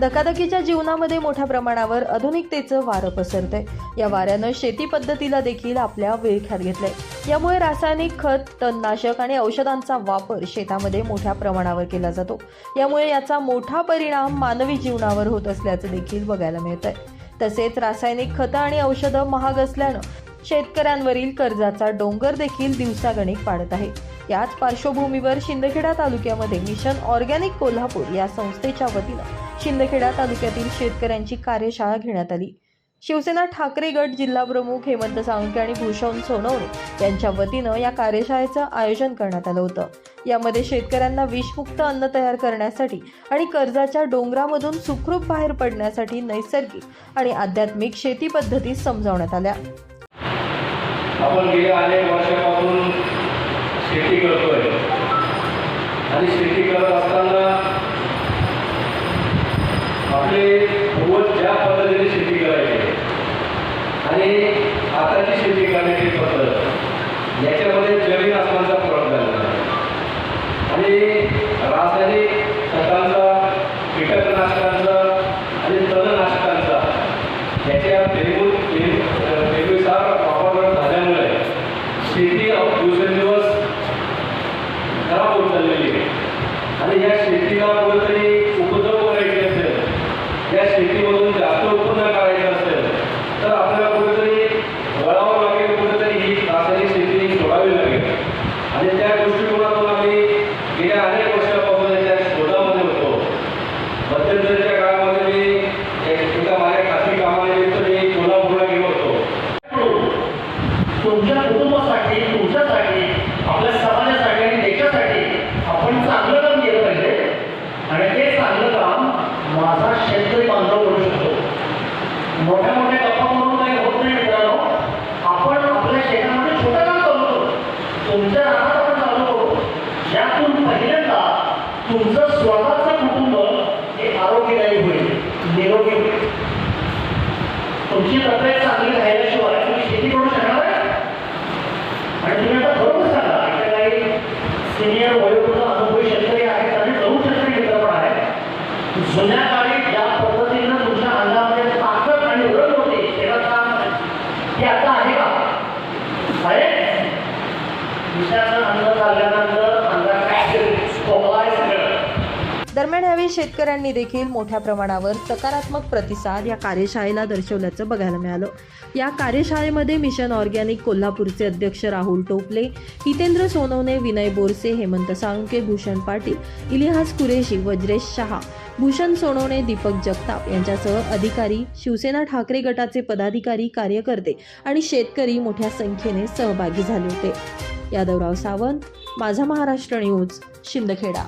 धकाधकीच्या जीवनामध्ये मोठ्या प्रमाणावर आधुनिकतेचं वारं पसरतंय. या वाऱ्यानं शेती पद्धतीला देखील आपल्या विळख्यात घेतलंय. यामुळे रासायनिक खत तणनाशक आणि औषधांचा वापर शेतामध्ये मोठ्या प्रमाणावर केला जातो. यामुळे याचा मोठा परिणाम मानवी जीवनावर होत असल्याचं देखील बघायला मिळतंय. तसेच रासायनिक खतं आणि औषधं महाग असल्यानं शेतकऱ्यांवरील कर्जाचा डोंगर देखील दिवसागणिक पाडत आहे. याच पार्श्वभूमीवर शिंदखेडा तालुक्यामध्ये मिशन ऑर्गॅनिक कोल्हापूर या संस्थेच्या वतीनं शिंदखेडा तालुक्यातील शेतकऱ्यांची कार्यशाळा घेण्यात आली. शिवसेना ठाकरे गट जिल्हा प्रमुख हेमंत साळुंके आणि भूषण सोनवणे यांच्या वतीनं या कार्यशाळेचं आयोजन करण्यात आलं होतं. यामध्ये शेतकऱ्यांना विषमुक्त अन्न तयार करण्यासाठी आणि कर्जाच्या डोंगरामधून सुखरूप बाहेर पडण्यासाठी नैसर्गिक आणि आध्यात्मिक शेती पद्धती समजावण्यात आल्या. आपण गेल्या अनेक वर्षापासून शेती करतोय. आणि शेती करत असताना आपले पूर्वज ज्या पद्धतीने शेती करायचे आणि आताची शेती करण्याची पद्धत याच्यामध्ये जमीन आसमानचा फरक झाला आणि रासायनिक खतांचा कीटकनाशकांचा आणि तणनाशकांचा याच्या बेमूल बेनुसार वापर झाल्यामुळे शेती दिवसेंदिवस खराब होत चाललेली आहे आणि या शेतीला कुठेतरी उपद्रव मोठ्या मोठ्या गप्पा म्हणून काही होत नाही मित्रांनो. आपण आपल्या शेतामध्ये छोटं काम करतो तुमच्या रानात आपण चालू यातून पहिल्यांदा तुमचं स्वतःचं कुटुंब हे आरोग्यदायी होईल निरोगी होईल. तुमची तब्येत चांगली राहिल्याशिवाय तुम्ही शेती करू शकणार आहे आणि तुम्ही आता बरोबर सांगा इथे काही सिनियर वयोवृद्ध अनुभवी शेतकरी आहेत आणि तरुण शेतकरी मित्र पण आहेत. जुन्या काळी ज्या पद्धतीनं तुमच्या अंगामध्ये ताकद आणि उरग होती शेतात काम ते आता आहे का आहे विषयाचं अन्न चालल्यानंतर अंगात काय खोकला आहे सगळं दरम्यान यावेळी शेतकऱ्यांनी देखील मोठ्या प्रमाणावर सकारात्मक प्रतिसाद या कार्यशाळेला दर्शवल्याचं बघायला मिळालं. या कार्यशाळेमध्ये मिशन ऑर्गॅनिक कोल्हापूरचे अध्यक्ष राहुल टोपले हितेंद्र सोनवणे विनय बोरसे हेमंत साळुंके भूषण पाटील इलिहास कुरेशी वज्रेश शहा भूषण सोनवणे दीपक जगताप यांच्यासह अधिकारी शिवसेना ठाकरे गटाचे पदाधिकारी कार्यकर्ते आणि शेतकरी मोठ्या संख्येने सहभागी झाले होते. यादवराव सावंत माझा महाराष्ट्र न्यूज शिंदखेडा.